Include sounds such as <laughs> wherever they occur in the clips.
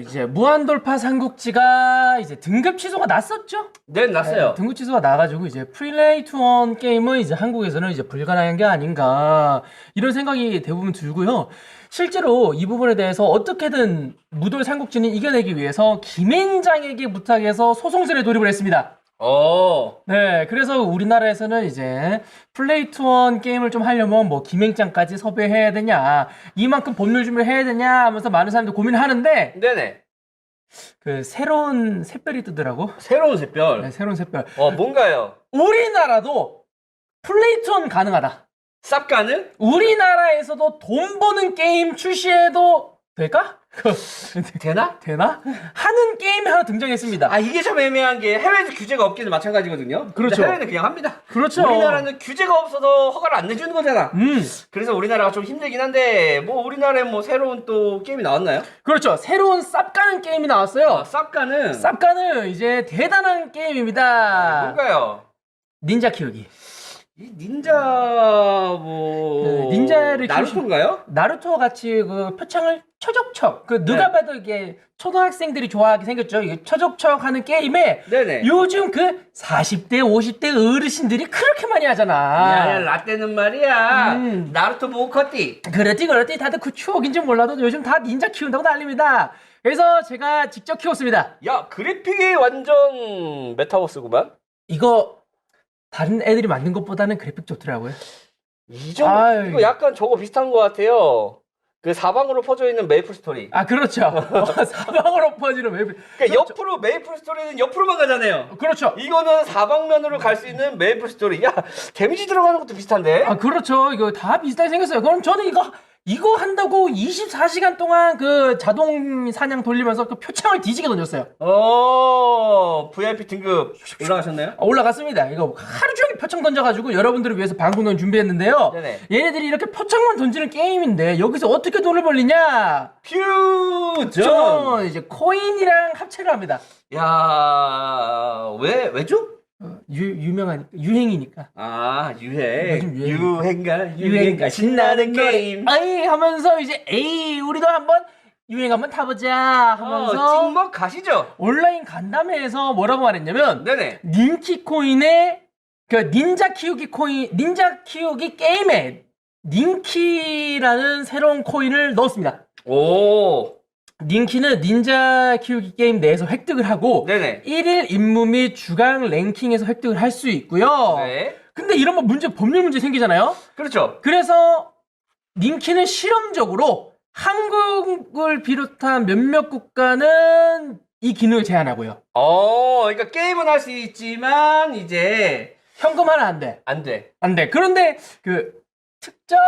이제 무한돌파 삼국지가 이제 등급 취소가 났었죠? 네, 났어요. 등급 취소가 나가지고 이제 프리레이 투원 게임은 이제 한국에서는 이제 불가능한 게 아닌가 이런 생각이 대부분 들고요. 실제로 이 부분에 대해서 어떻게든 무돌 삼국지는 이겨내기 위해서 김앤장에게 부탁해서 소송설에 돌입을 했습니다. 어. 네, 그래서 우리나라에서는 이제 플레이 투원 게임을 좀 하려면 뭐 김행장까지 섭외해야 되냐, 이만큼 법률 준비를 해야 되냐 하면서 많은 사람들이 고민을 하는데 네네. 그 새로운 샛별이 뜨더라고. 새로운 샛별. 네, 새로운 샛별. 어, 뭔가요? 우리나라도 플레이 투원 가능하다. 쌉가는? 우리나라에서도 돈 버는 게임 출시해도 될까? <laughs> 되나? 되나? 하는 게임이 하나 등장했습니다. 아, 이게 참 애매한 게 해외에서 규제가 없기는 마찬가지거든요. 그렇죠. 해외는 그냥 합니다. 그렇죠. 우리나라는 규제가 없어도 허가를 안 내주는 거잖아. 음, 그래서 우리나라가 좀 힘들긴 한데, 뭐, 우리나라에 뭐 새로운 또 게임이 나왔나요? 그렇죠. 새로운 쌉가는 게임이 나왔어요. 아, 쌉가는. 쌉가는 이제 대단한 게임입니다. 뭔가요? 닌자 키우기. 이 닌자 뭐 네, 닌자를 나루토인가요? 나루토 같이 그 표창을 처적척. 그 누가 네. 봐도 이게 초등학생들이 좋아하게 생겼죠. 이게 처적척 하는 게임에 네네. 요즘 그 40대, 50대 어르신들이 그렇게 많이 야, 하잖아. 라떼는 말이야. 음. 나루토 보고 컸디. 그렇지, 그렇지. 다들 그 추억인지 몰라도 요즘 다 닌자 키운다고 난립니다. 그래서 제가 직접 키웠습니다. 야, 그래픽이 완전 메타버스구만. 이거 다른 애들이 만든 것보다는 그래픽 좋더라고요. 이 정도. 이거 약간 저거 비슷한 것 같아요. 그 사방으로 퍼져 있는 메이플 스토리. 아, 그렇죠. 어, <laughs> <laughs> 사방으로 퍼지는 웹. 그러니까 옆으로 메이플 스토리는 옆으로만 가잖아요. 그렇죠. 이거는 사방면으로 갈 수 있는 메이플 스토리. 야, 데미지 들어가는 것도 비슷한데. 아, 그렇죠. 이거 다 비슷하게 생겼어요. 그럼 저는 이거, 이거 한다고 24시간 동안 그 자동 사냥 돌리면서 그 표창을 뒤지게 던졌어요. 어, VIP 등급 올라가셨나요? 아, 올라갔습니다. 이거 하루 종일 표창 던져가지고 여러분들을 위해서 방송을 준비했는데요. 네네. 얘네들이 이렇게 표창만 던지는 게임인데 여기서 어떻게 돈을 벌리냐? 퓨전. 전 이제 코인이랑 합체를 합니다. 야, 왜 왜죠? 어, 유, 유명한 유행이니까. 아, 유행. 요즘 유행. 유행가 유행가 신나는 게임. 아이 하면서 이제 에이 우리도 한번 유행 한번 타보자 하면서 어, 찍먹 가시죠. 온라인 간담회에서 뭐라고 말했냐면 네네. 닌키 코인에 그 닌자 키우기 코인 닌자 키우기 게임에 닌키라는 새로운 코인을 넣었습니다. 오. 닌키는 닌자 키우기 게임 내에서 획득을 하고 네네. 1일 임무 및 주간 랭킹에서 획득을 할 수 있고요. 네. 근데 이런 뭐 문제 법률 문제 생기잖아요. 그렇죠. 그래서 닌키는 실험적으로 한국을 비롯한 몇몇 국가는 이 기능을 제한하고요. 어, 그러니까 게임은 할 수 있지만 이제 현금화는 안 돼. 안 돼. 안 돼. 그런데 그 특정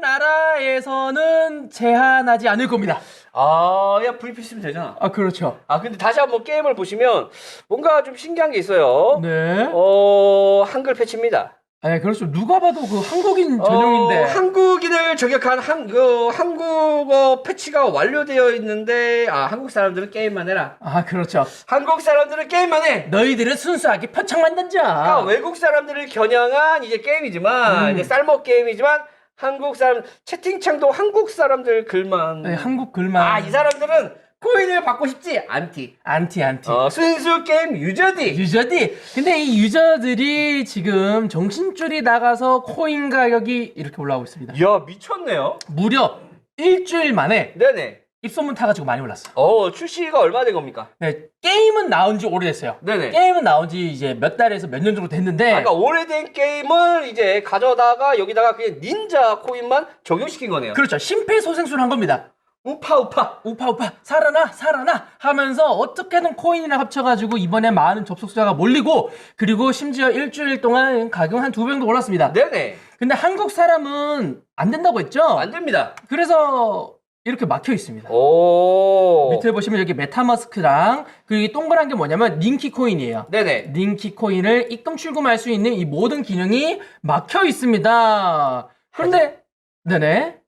나라에서는 제한하지 않을 겁니다. 아, 야 VP 쓰면 되잖아. 아, 그렇죠. 아, 근데 다시 한번 게임을 보시면 뭔가 좀 신기한 게 있어요. 네. 어, 한글 패치입니다. 네, 그렇죠. 누가 봐도 그 한국인 전용인데. 어, 한국인을 저격한 한, 그, 한국어 패치가 완료되어 있는데, 아, 한국 사람들은 게임만 해라. 아, 그렇죠. 한국 사람들은 게임만 해! 너희들은 순수하게 표창만 던져. 그러니까 외국 사람들을 겨냥한 이제 게임이지만, 음. 이제 쌀먹 게임이지만, 한국 사람, 채팅창도 한국 사람들 글만. 네, 한국 글만. 아, 이 사람들은 코인을 받고 싶지? 안티. 안티, 안티. 어, 순수 게임 유저디. 유저들. 근데 이 유저들이 지금 정신줄이 나가서 코인 가격이 이렇게 올라오고 있습니다. 이야, 미쳤네요. 무려 일주일 만에 네네. 입소문 타가지고 많이 올랐어. 어, 출시가 얼마 된 겁니까? 네, 게임은 나온 지 오래됐어요. 네네. 게임은 나온 지 이제 몇 달에서 몇 년 정도 됐는데. 아까 오래된 게임을 이제 가져다가 여기다가 그냥 닌자 코인만 적용시킨 거네요. 그렇죠. 심폐소생술 한 겁니다. 우파 우파. 우파 우파 살아나 살아나 하면서 어떻게든 코인이랑 합쳐가지고 이번에 많은 접속자가 몰리고 그리고 심지어 일주일 동안 가격 한 두 배 정도 올랐습니다. 네네. 근데 한국 사람은 안 된다고 했죠? 안 됩니다. 그래서 이렇게 막혀 있습니다. 오. 밑에 보시면 여기 메타마스크랑 그리고 이 동그란 게 뭐냐면 닌키 코인이에요. 네네. 닌키 코인을 입금 출금할 수 있는 이 모든 기능이 막혀 있습니다. 그런데 네네.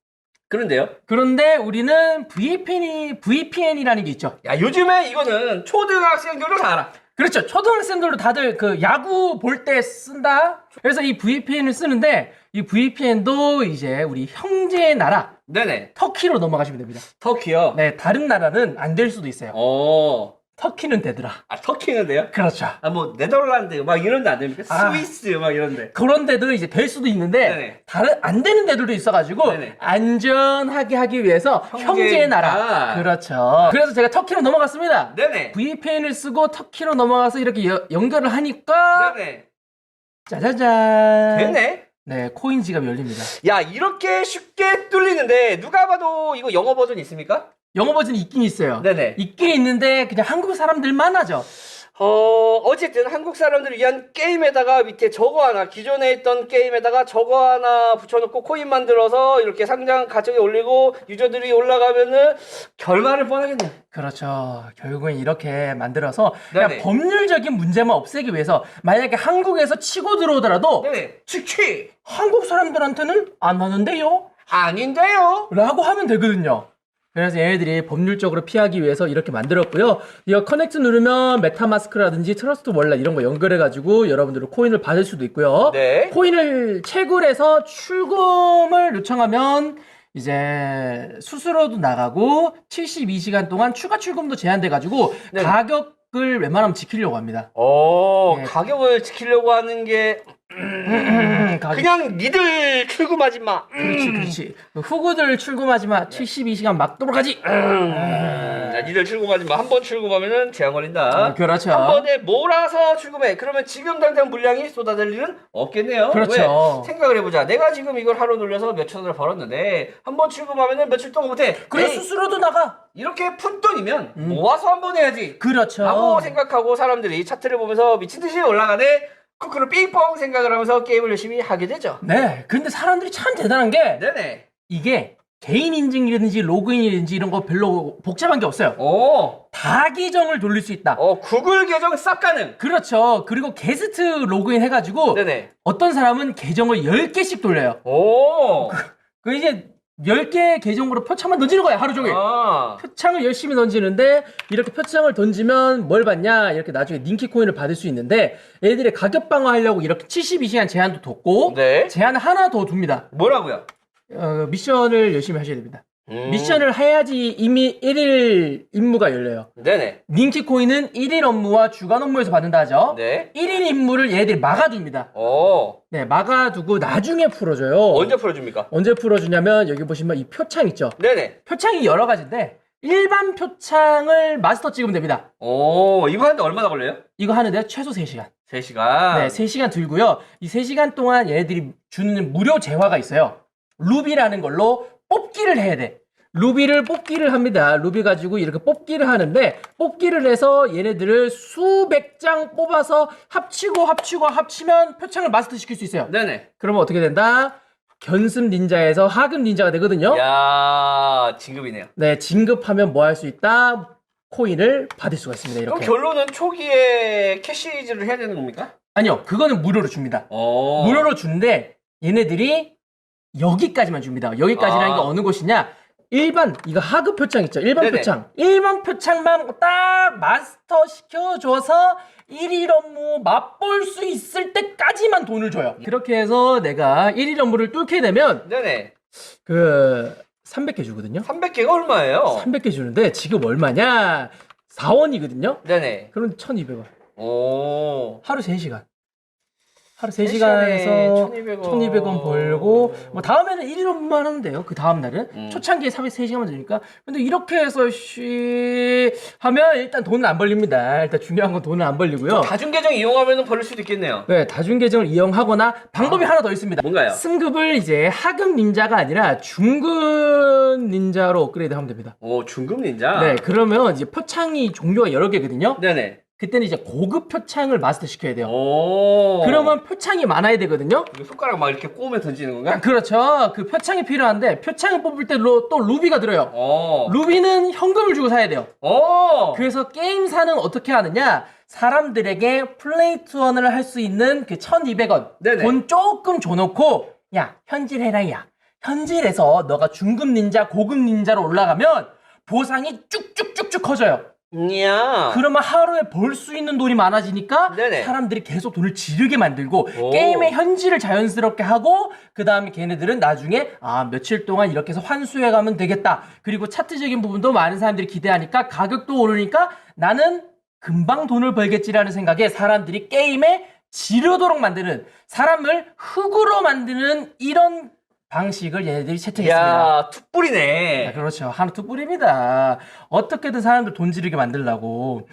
그런데요. 그런데 우리는 VPN이 VPN이라는 게 있죠. 야 요즘에 이거는 초등학생들도 다 알아. 그렇죠. 초등학생들도 다들 그 야구 볼 때 쓴다. 그래서 이 VPN을 쓰는데 이 VPN도 이제 우리 형제의 나라 네네. 터키로 넘어가시면 됩니다. 터키요. 네, 다른 나라는 안 될 수도 있어요. 어. 터키는 되더라. 아 터키는데요? 그렇죠. 아 뭐 네덜란드 막 이런 데 안 됩니까? 아. 스위스 막 이런 데. 그런 데도 이제 될 수도 있는데 네네. 다른 안 되는 데들도 있어가지고 네네. 안전하게 하기 위해서 형제의 형제의 나라. 나라. 그렇죠. 그래서 제가 터키로 넘어갔습니다. 네네. VPN을 쓰고 터키로 넘어가서 이렇게 여- 연결을 하니까 네네. 짜자잔. 되네. 네, 코인 지갑이 열립니다. 야 이렇게 쉽게 뚫리는데 누가 봐도 이거 영어 버전 있습니까? 영어 버전이 있긴 있어요. 네네. 있긴 있는데 그냥 한국 사람들만 하죠. 어 어쨌든 한국 사람들을 위한 게임에다가 밑에 저거 하나 기존에 있던 게임에다가 저거 하나 붙여놓고 코인 만들어서 이렇게 상장 가정에 올리고 유저들이 올라가면은 결말을 뻔하겠네. 그렇죠. 결국엔 이렇게 만들어서 그냥 네네. 법률적인 문제만 없애기 위해서 만약에 한국에서 치고 들어오더라도 네네. 치치 한국 사람들한테는 안 하는데요? 아닌데요. 라고 하면 되거든요. 그래서 얘네들이 법률적으로 피하기 위해서 이렇게 만들었고요. 이거 커넥트 누르면 메타마스크라든지 트러스트 월렛 이런 거 연결해가지고 여러분들은 코인을 받을 수도 있고요. 네. 코인을 채굴해서 출금을 요청하면 이제 수수료도 나가고 72시간 동안 추가 출금도 제한돼가지고 네. 가격 을 웬만하면 지키려고 합니다. 어 네. 가격을 지키려고 하는 게 가격- 그냥 니들 출금하지 마. 그렇지, 그렇지. 후구들 출금하지 마. 72시간 막도록 하지. 음, 야, 니들 출금하지 마. 한 번 출금하면은 제한 걸린다. 음, 그렇죠. 한 번에 몰아서 출금해. 그러면 지금 당장 물량이 쏟아질 일은 없겠네요. 그렇죠. 왜? 생각을 해보자. 내가 지금 이걸 하루 돌려서 몇천 원을 벌었는데 한 번 출금하면은 며칠 동안 못해. 그래 에이, 수수료도 나가. 이렇게 푼 돈이면 모아서 한 번 해야지. 그렇죠. 라고 생각하고 사람들이 차트를 보면서 미친 듯이 올라가네. 코크로 삥뻥 생각을 하면서 게임을 열심히 하게 되죠. 네. 근데 사람들이 참 대단한 게 네네. 이게 개인 인증이라든지 로그인이라든지 이런 거 별로 복잡한 게 없어요. 오. 다 계정을 돌릴 수 있다. 어, 구글 계정 싹 가능. 그렇죠. 그리고 게스트 로그인 해가지고 네네. 어떤 사람은 계정을 10개씩 돌려요. 오. 그 이제 10개 계정으로 표창만 던지는 거야, 하루 종일. 아. 표창을 열심히 던지는데 이렇게 표창을 던지면 뭘 받냐 이렇게 나중에 닌키 코인을 받을 수 있는데 얘들이 가격 방어하려고 이렇게 72시간 제한도 뒀고 네. 제한 하나 더 둡니다 뭐라고요? 어, 미션을 열심히 하셔야 됩니다 음. 미션을 해야지 이미 1일 임무가 열려요 네네. 닌키 코인은 1일 업무와 주간 업무에서 받는다 하죠 네. 1일 임무를 얘들이 막아둡니다 오. 네 막아두고 나중에 풀어줘요 언제 풀어줍니까? 언제 풀어주냐면 여기 보시면 이 표창 있죠 네네. 표창이 여러 가지인데 일반 표창을 마스터 찍으면 됩니다. 오, 이거 하는데 얼마나 걸려요? 이거 하는데 최소 3시간. 3시간. 네, 3시간 들고요. 이 3시간 동안 얘네들이 주는 무료 재화가 있어요. 루비라는 걸로 뽑기를 해야 돼. 루비를 뽑기를 합니다. 루비 가지고 이렇게 뽑기를 하는데 뽑기를 해서 얘네들을 수백 장 뽑아서 합치고 합치고 합치면 표창을 마스터 시킬 수 있어요. 네네. 그러면 어떻게 된다? 견습 닌자에서 하급 닌자가 되거든요. 야 진급이네요. 네, 진급하면 뭐 할 수 있다? 코인을 받을 수가 있습니다. 그럼 이렇게. 결론은 초기에 캐시즈를 해야 되는 겁니까? 아니요, 그거는 무료로 줍니다. 오. 무료로 주는데 얘네들이 여기까지만 줍니다. 여기까지라는 아. 게 어느 곳이냐? 일반 이거 하급 표창 있죠? 일반 네네. 표창. 일반 표창만 딱 마스터 시켜줘서 1일 업무 맛볼 수 있을 때까지만 돈을 줘요. 그렇게 해서 내가 1일 업무를 뚫게 되면 네네. 그 300개 주거든요. 300개가 얼마예요? 300개 주는데 지금 얼마냐? 4원이거든요. 네네. 그럼 1,200원. 오. 하루 3시간. 하루 세 시간에 3시간에서 1200원. 1200원 벌고 뭐 다음에는 1일 업무만 하면 돼요. 그 다음 날은 음. 초창기에 3시간만 되니까. 근데 이렇게 해서 쉬 하면 일단 돈은 안 벌립니다. 일단 중요한 건 돈은 안 벌리고요. 다중 계정 이용하면 벌릴 수도 있겠네요. 네, 다중 계정을 이용하거나 방법이 하나 더 있습니다. 뭔가요? 승급을 이제 하급 닌자가 아니라 중급 닌자로 업그레이드 하면 됩니다. 오, 중급 닌자. 네, 그러면 이제 표창이 종류가 여러 개거든요. 네네. 그때는 이제 고급 표창을 마스터 시켜야 돼요. 오. 그러면 표창이 많아야 되거든요. 이거 손가락 막 이렇게 꼬우면 던지는 건가? 아, 그렇죠. 그 표창이 필요한데 표창을 뽑을 때 또 루비가 들어요. 오. 루비는 현금을 주고 사야 돼요. 오. 그래서 게임사는 어떻게 하느냐? 사람들에게 플레이 투원을 할 수 있는 그 1200원 네네. 돈 조금 줘놓고 야 현질해라 야 현질해서 너가 중급 닌자 고급 닌자로 올라가면 보상이 쭉쭉쭉쭉 커져요. 야. 그러면 하루에 벌 수 있는 돈이 많아지니까 네네. 사람들이 계속 돈을 지르게 만들고 오. 게임의 현질을 자연스럽게 하고 그 다음에 걔네들은 나중에 아 며칠 동안 이렇게 해서 환수해 가면 되겠다. 그리고 차트적인 부분도 많은 사람들이 기대하니까 가격도 오르니까 나는 금방 돈을 벌겠지라는 생각에 사람들이 게임에 지르도록 만드는 사람을 흙으로 만드는 이런 방식을 얘네들이 채택했습니다. 야, 자, 툭불이네. 그렇죠. 하나 툭불입니다. 어떻게든 사람들 돈 지르게 만들라고.